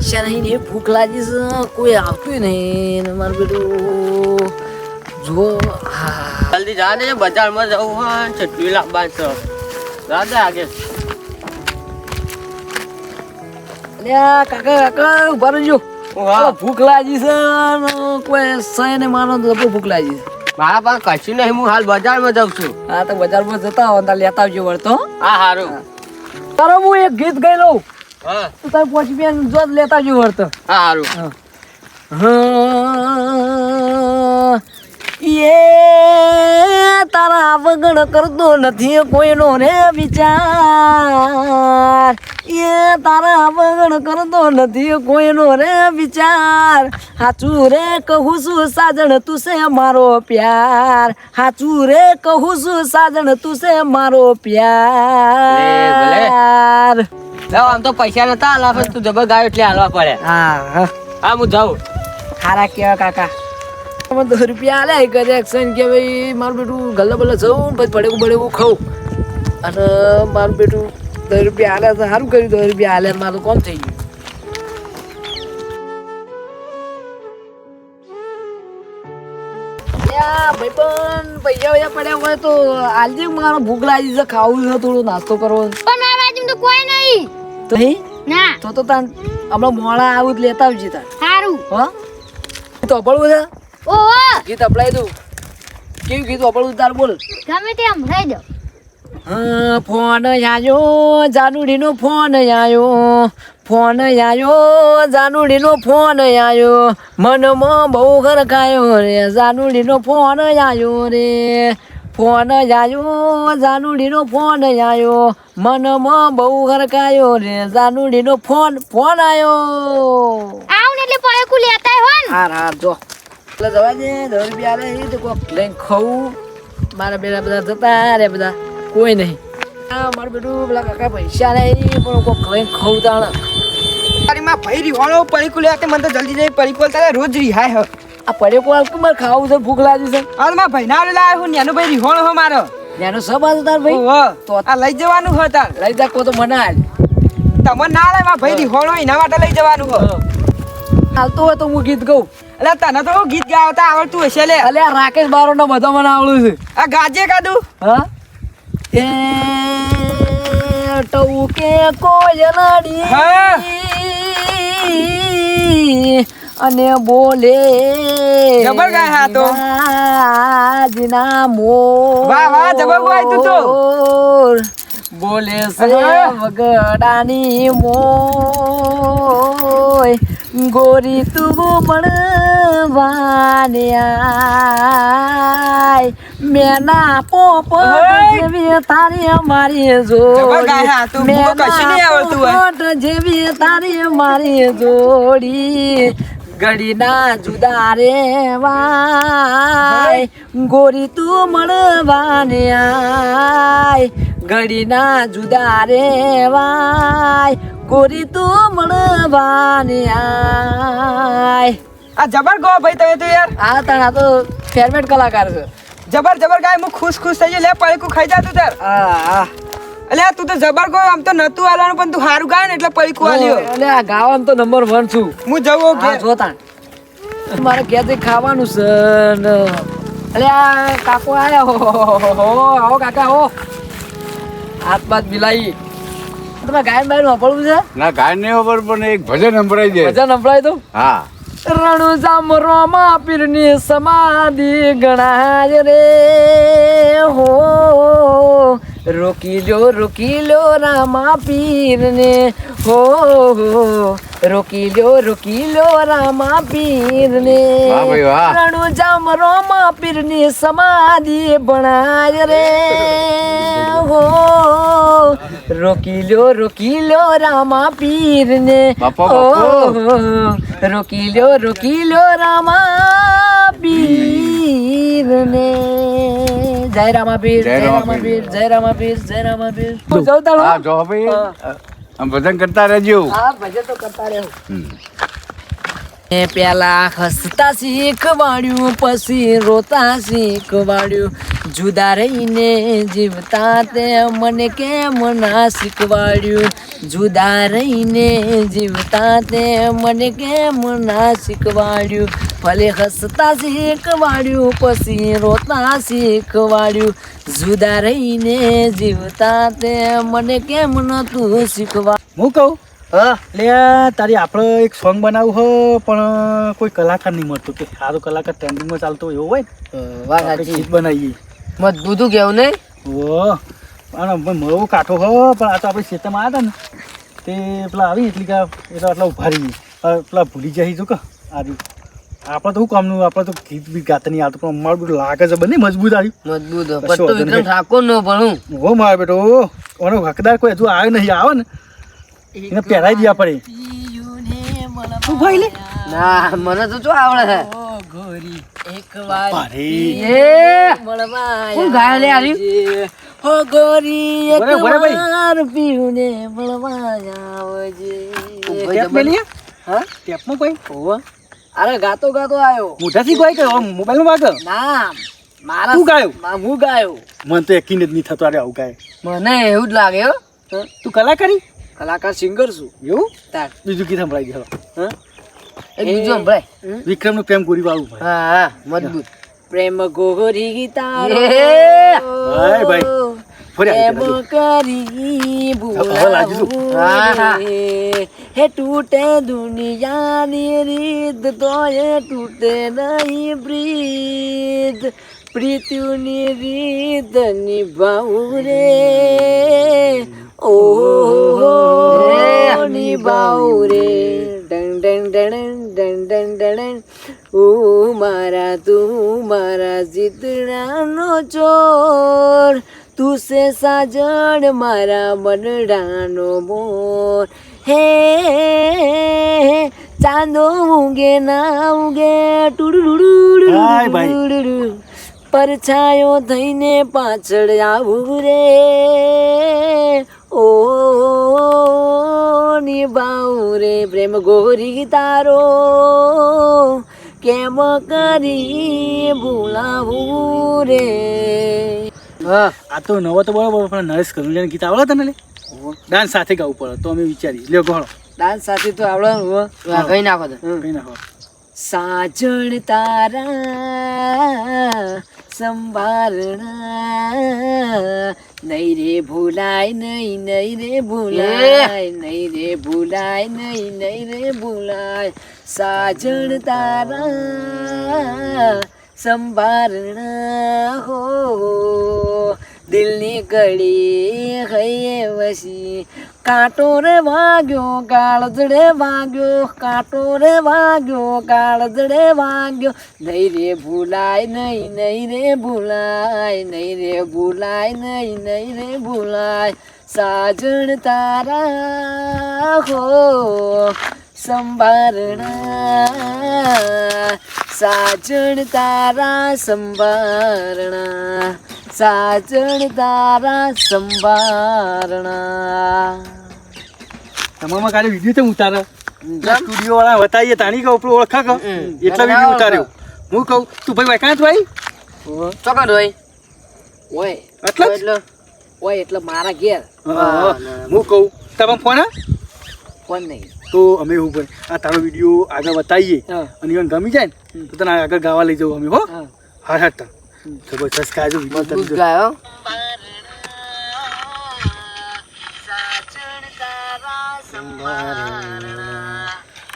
નહીં ને ભૂખ લાગી છે કોઈ આવતું નહીં ને મારું બેટું જો હા. જલ્દી જા ને બજારમાં જવું ને ચટણી લાવવાની છે. રાજા આગે કાકા કાકા ઊભા રહેજો. હા. ભૂખ લાગી છે કોઈ સહી ને માનો તો ભૂખ લાગી છે. મારા પાસે કશું નહીં હું હાલ બજારમાં જાઉં છું. હા તો બજારમાં જતા હો લેતા આવજો વળતો હા. સારું તારો હું એક ગીત ગાઈ લઉં. હા. તો તારે પહોંચી બેન જો જ લેતા જો વર્ત સારું એ તારા વગણ કરતો નથી કોઈનો રે વિચાર. એ તારા વગણ કરતો નથી કોઈનો રે વિચાર. હાચું રે કહું છું સાજણ તું છે મારો પ્યાર. હાચું રે કહું છું સાજણ તું છે મારો પ્યાર. આમ તો પૈસા નતા આલા પણ તું જબર ગાયો એટલે હાલવા પડે. હા હા. હા હું જાઉં. હારા કેવા કાકા. મને દસ રૂપિયા આલે કરે એક્શન કે ભાઈ મારું બેટું ગલ્લો બલ્લો જવું પછી પડેવું પડેવું ખાઉં. અને મારું બેટું દસ રૂપિયા આલે તો સારું કર્યું દસ રૂપિયા આલે મારું કોમ થઈ ગયું. ભાઈ પણ પૈસા વૈસા પડ્યા હોય તો આજે મારો ભૂખ લાગી છે ખાવું છે થોડો નાસ્તો કરવો પણ મારા બાજુ તો કોઈ નહીં. તો ના. તો તો તાન હમણાં મોડા આવું જ લેતા આવજે તાર સારું હા? તો અપડવું છે? ઓહો ગીત અપડાઈ દઉં. કેવું ગીત અપડવું તાર બોલ. ગમે તે સંભળાઈ દો. હા, ફોન આયો જાનુડીનો ફોન આયો. ફોન આયો જાનુડીનો ફોન આયો. મનમાં બહુ ખરખાયો રે જાનુડીનો ફોન આયો રે. ફોન જાયો જાનુડીનો ફોન આયો મનમાં બહુ હરકાયો રે જાનુડીનો ફોન ફોન આયો. આવ એટલે પડે કુ લેતા હોય ને હાર હાર જો. એટલે જવા દે દસ રૂપિયા આલે એ તો કોક લઈને ખાવું મારા બેરા બધા જતા રે બધા. કોઈ નહીં. આ મારું બેટું પેલા કાકા પૈસા નહીં પણ કોક લઈને ખાવું તાણ. તારી માં ભાઈ રીવાણો પરીકુલ લે મને તો જલ્દી જઈ પરિકુલ તારે રોજ રિહાય હ. આ પડ્યો કોણ કે મારે ખાવું છે ભૂખ લાગી છે? હાલમાં ભાઈ ના લાવ્યો હું નેનો ભાઈ રીવાણો હો મારો. નેનો સબ હતો તાર ભાઈ? તો આ લઈ જવાનું હો તાર. લઈ જા કો તો મને હાલ તમને ના આવે માં ભાઈ હોય એના માટે લઈ જવાનું હો. હાલતો હોય તો હું ગીત ગાઉં. એટલે તને તો ગીત ગાવતા આવડતું હશે લે. અલે રાકેશ રાકેશ બારોટનો બધો મને આવડું છે. આ ગાજે કાદુ હા? એ ટૌકે કોયલાડી હા. અને બોલે જબર ગાય હા તો. રાજના મોર વાહ, વાહ, જબર ગાય તું તો. બોલે છે વગડાની મોય ગોરી તું મેના પોપ. જેવી તારી મારી જો મેના પોપ જેવી તારી મારી જોડી ઘડીના જુદા રે વાય. ગોરી તું મળવાને આય. ઘડીના જુદા રે વાય. ગોરી તું મળવાને આય. આ જબર ગો ભાઈ તમે તો યાર. આ તણા તો ફેરમેટ કલાકાર છે. જબર જબર ગાય હું ખુશ ખુશ થઈ ગયો. લે પરીકું ખાઈ જાતું તાર. તાર આ એટલે તું તો જબર કો આમ તો નતું આલવાનું પણ તું સારું ગાય ને એટલે પરીકું આલ્યો અલે આ ગાવાનું તો નંબર વન છું. હું જવું ઓકે. જોતા મારે ઘેરથી ખાવાનું છે ને. અલે આ કાકો આયા. હો હો, આવો કાકા હો. હાથ બાત મિલાઈ. તમે ગાયન બાયન વાપરવું છે? ના ગાયન નહીં ખબર પણ એક ભજન સંભળાઈ જાય. ભજન સંભળાય તો? હા. રણુજામ રોમા પીરની સમાધિ ગણાય રે હો. રોકી લ્યો રોકી લો રામા પીરને. હો રોકી લો રોકી લો રામા પીરને. રણુ જામ રોમા પીરની સમાધિ બનાય રે. હો રોકી લો રોકી લો રામા પીરને. હો રોકી લો રોકી લો રામા પીરને. જય પીર જય જય રામા રામા પીર. પીર જય રામા પીર જય રામા પીર હું જાઉં? હા જો ભાઈ આમ ભજન કરતા રહેજો. હા ભજન તો કરતા રહેવું એ પેલા હસતા શીખવાડ્યું પછી રોતા શીખવાડ્યું. જુદા રહીને જીવતા તે મને કેમ ના શીખવાડ્યું? જુદા રહીને જીવતા તે મને કેમ ના શીખવાડ્યું? ભલે હસતા શીખવાડ્યું પછી રોતા શીખવાડ્યું. જુદા રહીને જીવતા તે મને કેમ નતું શીખવા હું કહું? હા. એટલે તારી આપણે એક સોંગ બનાવવું હો પણ કોઈ કલાકાર નહીં મળતું કે. સારો કલાકાર ટ્રેન્ડિંગમાં ચાલતો એવો હોય ગીત બનાવીએ. દૂધું કેવું નહીં? ઓ પણ મળવું કાઠો હો પણ આ તો આપણે ખેતરમાં આવ્યા હતા ને તે પેલા આવી એટલે કે એ તો આટલા ઊભા રહી. પેલા ભૂલી જાય જો કે આ આપણે તો શું કામનું? આપણે તો ગીત બી ગાતા નહીં આવતું પણ અમારું બધું લાગે છે બંને મજબૂત આવ્યું મજબૂત કશો ન વિક્રમ. ઠાકોર નો ભણું હો. મારો બેટો ઓનો હકદાર કોઈ હજુ આવ્યો નહીં આવે ને. એને પહેરાઈ દયા પડે. શું ભાઈ લે. ના મને તો શું આવડે છે. એક વાર એ! કોણ ગાય લે આર્યું? હો ગોરી એક બરાબર, બરાબર. વાર પીઉને મળવા આવજે ટેપ મેલી હા? ટેપમાં કોઈ હોવે. અરે ગાતો ગાતો આવ્યો મોઢાથી કોઈ કે મોબાઈલમાં વાગે? ના મારા તું ગાયો? મા- હું ગાયો. મને તો યકીન જ નહીં થતું અરે આવું ગાય. મને એવું જ લાગે હો. તું કલાકારી? કલાકાર સિંગર છું. એવું? તાર. બીજું ગીત સંભળાઈ ગયો હા? એક બીજું સંભળાય વિક્રમનું પ્રેમ ગોરી વાળું ભાઈ. હા હા મજબૂત. પ્રેમ ગોરી ગીતારો. ભાઈ, ભાઈ. પ્રેમ કરી ભૂલાવું હે તૂટે દુનિયાની રીત તો એ તૂટે નહીં પ્રીત. પ્રીતિની રીત નિભાવું રે. ઓ નિભાવું રે. ઓ મારા, તું મારા જીતડાનો ચોર તું સે સાજણ મારા મનડાનો મોર હે ચાંદો ઉગે ના ઉગે ટુડુડુડુ. પરછાયો થઈને પાછળ આવું રે ઓ નિભાવું રે પ્રેમ ગોરી તારો કેમ કરી ભૂલાવું રે? હા આ તો નવો તો બરોબર પણ નરેશ કનુલિયાનું ગીત આવડે તને લે? ડાન્સ સાથે ગાવું પડે તો અમે વિચારી લ્યો ગણો ડાન્સ સાથે તો આવડે કઈ નાખો કઈ નાખો. સાજણ તારા સંભારણા નહીં રે ભૂલાય નહીં નહીં રે ભૂલાય નહીં રે ભૂલાય નહીં નહીં રે ભૂલાય. સાજણ તારા સંભારણા હો દિલની કડી હૈયે વસી કાંટો રે વાગ્યો કાળજડે વાગ્યો કાંટો રે વાગ્યો કાળજડે વાગ્યો. નહીં રે ભૂલાય, નહીં નહીં રે ભૂલાય, નહીં રે ભૂલાય, નહીં નહીં રે ભૂલાય. સાજણ તારા હો, સંભારણા. સાજણ તારા સંભારણા. સાજણ તારા સંભારણા. તમારામાં કાલે વીડિયો તો ઉતારે સ્ટુડિયો વાળા બતાવીએ તાણી કહું પેલું ઓળખા કહું. એટલા વીડિયો ઉતાર્યો. હું કહું તું ભાઈ વાંકા તું ભાઈ ચોકા ભાઈ ઓય એટલે એટલે ઓય એટલે મારા ઘેર. હું કહું તમે ફોન ફોન નહીં. તો અમે એવું ભાઈ આ તારો વીડિયો આગળ બતાવીએ. અને એને ગમી જાય ને તો તને આગળ ગાવા લઈ જવું અમે હો? હા. હા તો. બસ જબરદસ્ત વીડિયો ગાયો.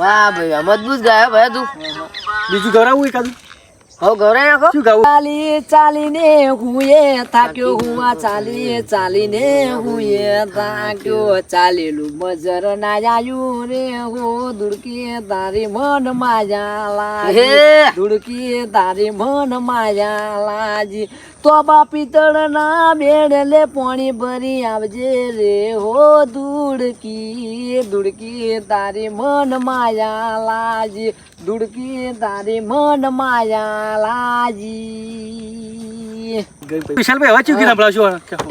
વાહ ભાઈ આ મજબૂત ગાયો ભાઈ તું. બીજું ગવરાવું એકાદું હવે ગૌરાઈ નાખો શું ગાવું? ચાલી ચાલીને હુએ થાક્યો હુઆ ચાલી ચાલીને હુએ થાક્યો. ચાલેલું મજર ના આયું રે હો દુડકી તારી મન માયા લાજી. દુડકી તારી મન માયા લાજી. તો બા પિત્તળ ના બેડલે પોણી ભરી આવજે રે હો દુડકી દુડકી તારી મન માયા લાજી દુડકી તારી મન માયા લાજી. વિશાલભાઈ હવે ચૂકી સંભળાવશો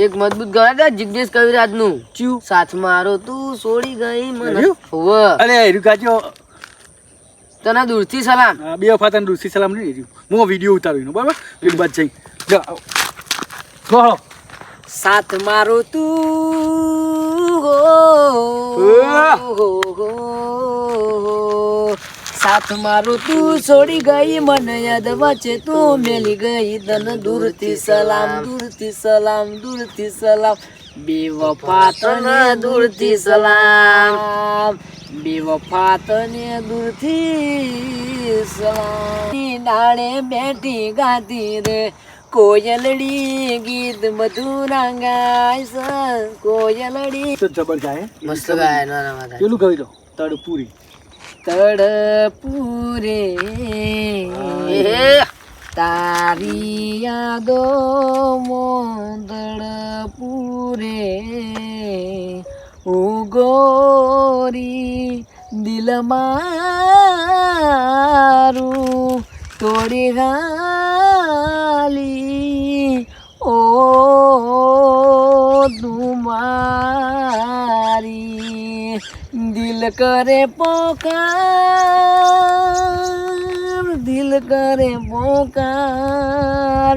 એક મજબૂત ગાય જિગ્નેશ કવિરાજનું. ચિયું. સાથ મારો તું છોડી ગઈ મને. અરે એર્યું તને દૂરથી સલામ. બે વખત દૂરથી સલામ નહીં હું વીડિયો ઉતારું બરાબર? પેલી બાદ જઈ. ગોળો સાથ મારો તું. હો, હો, હો. સાથ મારું તું છોડી ગઈ મને યાદ વચ્ચે તું મેલી ગઈ. તને દૂરથી સલામ દૂરથી સલામ દૂરથી સલામ. બેવફા તને દૂરથી સલામ. બેવફા તને દૂરથી સલામ. ડાળે બેઠી ગાતી રે. કોયલડી ગીત મધુરા ગાય છે કોયલડી. તો જબર ગાય? મસ્ત ગાય નાના માતા. પેલું કહી દો. તડપુરી. તડપુરે. તારી યાદો મોદડપુરે ઉગોરી દિલ મારું તોડી ગાલી ઓ દુમારી દિલ કરે પોકાર, દિલ કરે પોકાર.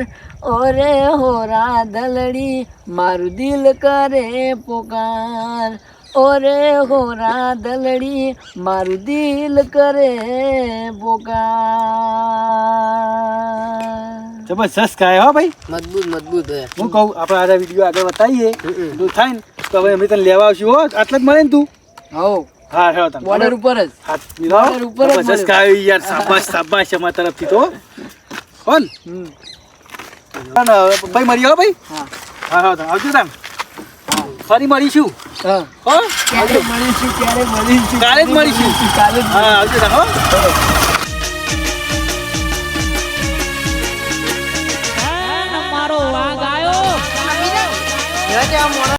ઓરે હોરા દલડી, મારું દિલ કરે પોકાર. ઓરે હોરા દલડી, મારું દિલ કરે પોકાર. જબરજસ્ત ખાય હો ભાઈ. મજબૂત મજબૂત હે. હું કહું આપણે આ વીડિયો આગળ બતાવીએ. તો થાય ને તો હવે અમે તને લેવા આવશું હો. આટલે જ મળે ને તું? હો હા હા તમે બોર્ડર ઉપર જ. બોર્ડર ઉપર જ જબરજસ્ત ખાય યાર શાબાશ શાબાશ અમારા તરફથી તો કોણ. ભાઈ મરી આવો ભાઈ? હા. હા હા આવજો તાન ફરી મળીશું? હા. હો? ક્યારે મળીશું ક્યારે મળીશું? કાલે જ મળીશું. કાલે હા આવજો તાન હો. เดี๋ยวจะเอาหมด